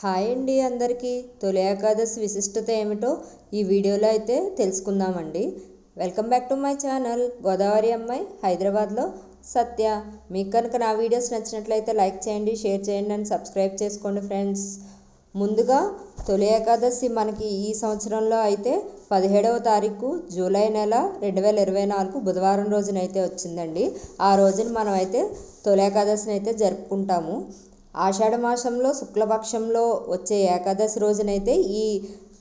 Hi అండి అందరికీ. తొలి ఏకాదశి విశిష్టత ఏమిటో ఈ వీడియోలో అయితే తెలుసుకుందామండి. Welcome back to my channel. Godavari అమ్మాయి హైదరాబాద్లో సత్య. మీకు కనుక నా వీడియోస్ నచ్చినట్లయితే లైక్ చేయండి షేర్ చేయండి అండ్ సబ్స్క్రైబ్ చేసుకోండి ఫ్రెండ్స్. ముందుగా తొలి ఏకాదశి మనకి ఈ సంవత్సరంలో అయితే పదిహేడవ తారీఖు జూలై నెల రెండు వేల ఇరవై నాలుగు బుధవారం రోజునైతే వచ్చిందండి. ఆ రోజున మనం అయితే తొలి ఏకాదశిని అయితే జరుపుకుంటాము. ఆషాఢమాసంలో శుక్లపక్షంలో వచ్చే ఏకాదశి రోజునైతే ఈ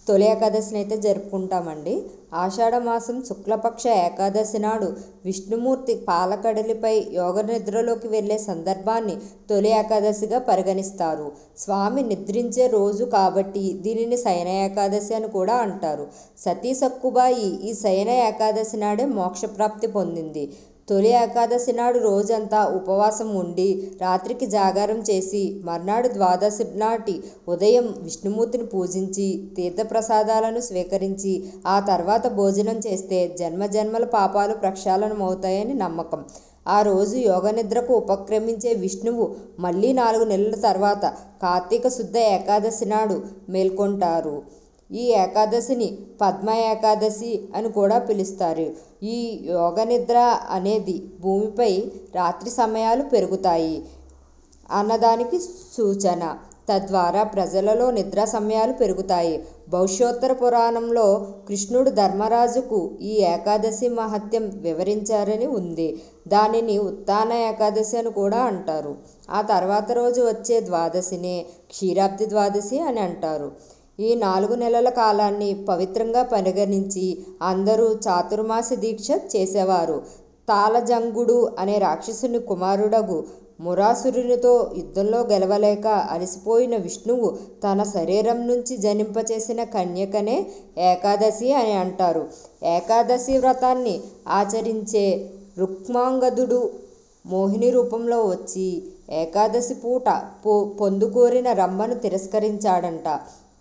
తొలి ఏకాదశిని అయితే జరుపుకుంటామండి ఆషాఢమాసం శుక్లపక్ష ఏకాదశి నాడు విష్ణుమూర్తి పాలకడలిపై యోగ నిద్రలోకి వెళ్ళే సందర్భాన్ని తొలి ఏకాదశిగా పరిగణిస్తారు. స్వామి నిద్రించే రోజు కాబట్టి దీనిని శయన ఏకాదశి అని కూడా అంటారు. సతీ సక్కుబాయి ఈ శయన ఏకాదశి నాడే మోక్షప్రాప్తి పొందింది. తొలి ఏకాదశి నాడు రోజంతా ఉపవాసం ఉండి రాత్రికి జాగారం చేసి మర్నాడు ద్వాదశి నాటి ఉదయం విష్ణుమూర్తిని పూజించి తీర్థప్రసాదాలను స్వీకరించి ఆ తర్వాత భోజనం చేస్తే జన్మజన్మల పాపాలు ప్రక్షాళనమవుతాయని నమ్మకం. ఆ రోజు యోగ నిద్రకు ఉపక్రమించే విష్ణువు మళ్ళీ నాలుగు నెలల తర్వాత కార్తీక శుద్ధ ఏకాదశి నాడు మేల్కొంటారు. ఈ ఏకాదశిని పద్మ ఏకాదశి అని కూడా పిలుస్తారు. ఈ యోగ నిద్ర అనేది భూమిపై రాత్రి సమయాలు పెరుగుతాయి. అన్నదానికి సూచన. తద్వారా ప్రజలలో నిద్ర సమయాలు పెరుగుతాయి. భవిష్యోత్తర పురాణంలో కృష్ణుడు ధర్మరాజుకు ఈ ఏకాదశి మహత్యం వివరించారని ఉంది. దానిని ఉత్తాన ఏకాదశి అని కూడా అంటారు. ఆ తర్వాత రోజు వచ్చే ద్వాదశినే క్షీరాబ్ది ద్వాదశి అని అంటారు. ఈ నాలుగు నెలల కాలాన్ని పవిత్రంగా పరిగణించి అందరూ చాతుర్మాస దీక్ష చేసేవారు. తాళజంగుడు అనే రాక్షసుని కుమారుడగు మురాసురునితో యుద్ధంలో గెలవలేక అలసిపోయిన విష్ణువు తన శరీరం నుంచి జనింపచేసిన కన్యకనే ఏకాదశి అని అంటారు. ఏకాదశి వ్రతాన్ని ఆచరించే రుక్మాంగదుడు మోహిని రూపంలో వచ్చి ఏకాదశి పూట పొ పొందుకోరిన రమ్మను తిరస్కరించాడంట.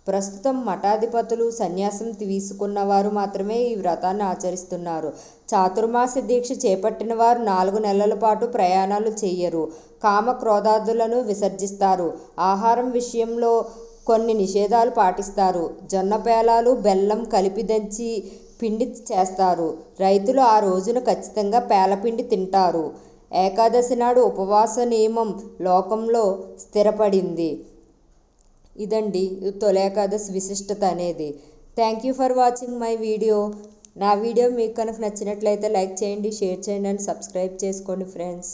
ప్రస్తుతం మఠాధిపతులు సన్యాసం తీసుకున్న వారు మాత్రమే ఈ వ్రతాన్ని ఆచరిస్తున్నారు. చాతుర్మాస దీక్ష చేపట్టిన వారు నాలుగు నెలల పాటు ప్రయాణాలు చేయరు. కామ క్రోధాదులను విసర్జిస్తారు. ఆహారం విషయంలో కొన్ని నిషేధాలు పాటిస్తారు. జొన్న పేలాలు బెల్లం కలిపి దంచి పిండి చేస్తారు. రైతులు ఆ రోజున ఖచ్చితంగా పేలపిండి తింటారు. ఏకాదశి నాడు ఉపవాస నియమం లోకంలో స్థిరపడింది. ఇదండి తొలయాకాదశి విశిష్టత అనేది. Thank you for watching my video నా వీడియో మీకు కనుక నచ్చినట్లయితే లైక్ చేయండి షేర్ చేయండి అండ్ సబ్స్క్రైబ్ చేసుకోండి ఫ్రెండ్స్.